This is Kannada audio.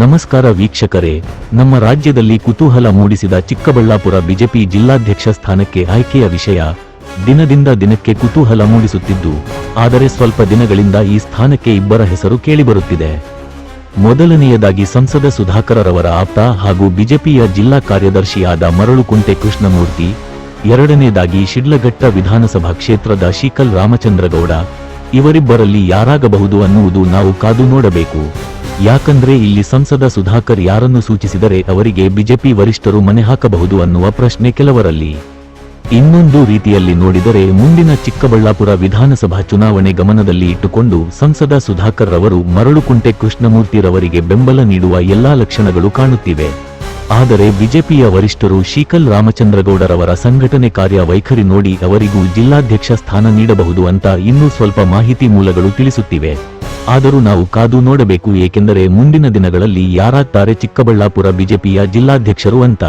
ನಮಸ್ಕಾರ ವೀಕ್ಷಕರೇ, ನಮ್ಮ ರಾಜ್ಯದಲ್ಲಿ ಕುತೂಹಲ ಮೂಡಿಸಿದ ಚಿಕ್ಕಬಳ್ಳಾಪುರ ಬಿಜೆಪಿ ಜಿಲ್ಲಾಧ್ಯಕ್ಷ ಸ್ಥಾನಕ್ಕೆ ಆಯ್ಕೆಯ ವಿಷಯ ದಿನದಿಂದ ದಿನಕ್ಕೆ ಕುತೂಹಲ ಮೂಡಿಸುತ್ತಿದ್ದು, ಆದರೆ ಸ್ವಲ್ಪ ದಿನಗಳಿಂದ ಈ ಸ್ಥಾನಕ್ಕೆ ಇಬ್ಬರ ಹೆಸರು ಕೇಳಿಬರುತ್ತಿದೆ. ಮೊದಲನೆಯದಾಗಿ ಸಂಸದ ಸುಧಾಕರರವರ ಆಪ್ತ ಹಾಗೂ ಬಿಜೆಪಿಯ ಜಿಲ್ಲಾ ಕಾರ್ಯದರ್ಶಿಯಾದ ಮರಳುಕುಂಟೆ ಕೃಷ್ಣಮೂರ್ತಿ ಎರಡನೇದಾಗಿ ಶಿಡ್ಲಘಟ್ಟ ವಿಧಾನಸಭಾ ಕ್ಷೇತ್ರದ ಶೀಕಲ್ ರಾಮಚಂದ್ರಗೌಡ, ಇವರಿಬ್ಬರಲ್ಲಿ ಯಾರಾಗಬಹುದು ಅನ್ನುವುದು ನಾವು ಕಾದು ನೋಡಬೇಕು. ಯಾಕಂದ್ರೆ ಇಲ್ಲಿ ಸಂಸದ ಸುಧಾಕರ್ ಯಾರನ್ನು ಸೂಚಿಸಿದರೆ ಅವರಿಗೆ ಬಿಜೆಪಿ ವರಿಷ್ಠರು ಮನೆ ಹಾಕಬಹುದು ಅನ್ನುವ ಪ್ರಶ್ನೆ ಕೆಲವರಲ್ಲಿ. ಇನ್ನೊಂದು ರೀತಿಯಲ್ಲಿ ನೋಡಿದರೆ ಮುಂದಿನ ಚಿಕ್ಕಬಳ್ಳಾಪುರ ವಿಧಾನಸಭಾ ಚುನಾವಣೆ ಗಮನದಲ್ಲಿ ಇಟ್ಟುಕೊಂಡು ಸಂಸದ ಸುಧಾಕರ್ ರವರು ಮರಳುಕುಂಟೆ ಕೃಷ್ಣಮೂರ್ತಿರವರಿಗೆ ಬೆಂಬಲ ನೀಡುವ ಎಲ್ಲಾ ಲಕ್ಷಣಗಳು ಕಾಣುತ್ತಿವೆ. ಆದರೆ ಬಿಜೆಪಿಯ ವರಿಷ್ಠರು ಶೀಕಲ್ ರಾಮಚಂದ್ರಗೌಡರವರ ಸಂಘಟನೆ ಕಾರ್ಯ ವೈಖರಿ ನೋಡಿ ಅವರಿಗೂ ಜಿಲ್ಲಾಧ್ಯಕ್ಷ ಸ್ಥಾನ ನೀಡಬಹುದು ಅಂತ ಇನ್ನೂ ಸ್ವಲ್ಪ ಮಾಹಿತಿ ಮೂಲಗಳು ತಿಳಿಸುತ್ತಿವೆ. ಆದರೂ ನಾವು ಕಾದು ನೋಡಬೇಕು ಏಕೆಂದರೆ ಮುಂದಿನ ದಿನಗಳಲ್ಲಿ ಯಾರಾಗ್ತಾರೆ ಚಿಕ್ಕಬಳ್ಳಾಪುರ ಬಿಜೆಪಿಯ ಜಿಲ್ಲಾಧ್ಯಕ್ಷರು ಅಂತ.